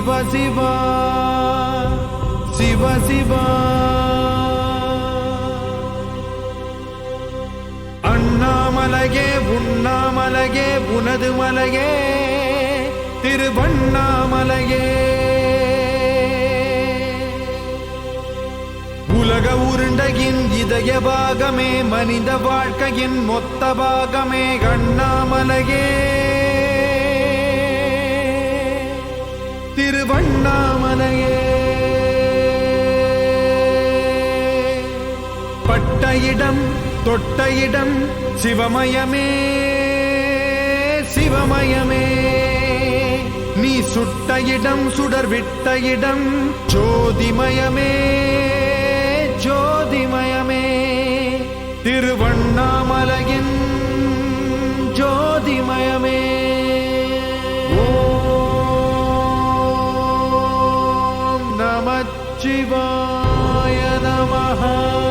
சிவா சிவ சிவா அண்ணாமலையே உண்ணாமலையே உனது மலையே திருவண்ணாமலையே. உலக உருண்டையின் இதய பாகமே மனித வாழ்க்கையின் மொத்த பாகமே அண்ணாமலையே. திருவண்ணாமலையே. பட்ட இடம் தொட்ட இடம் சிவமயமே சிவமயமே. நீ சுட்ட இடம் சுடர் விட்ட இடம் ஜோதிமயமே ஜோதிமயமே. திருவண்ணாமலையே. நமச்சிவாய நமஹா.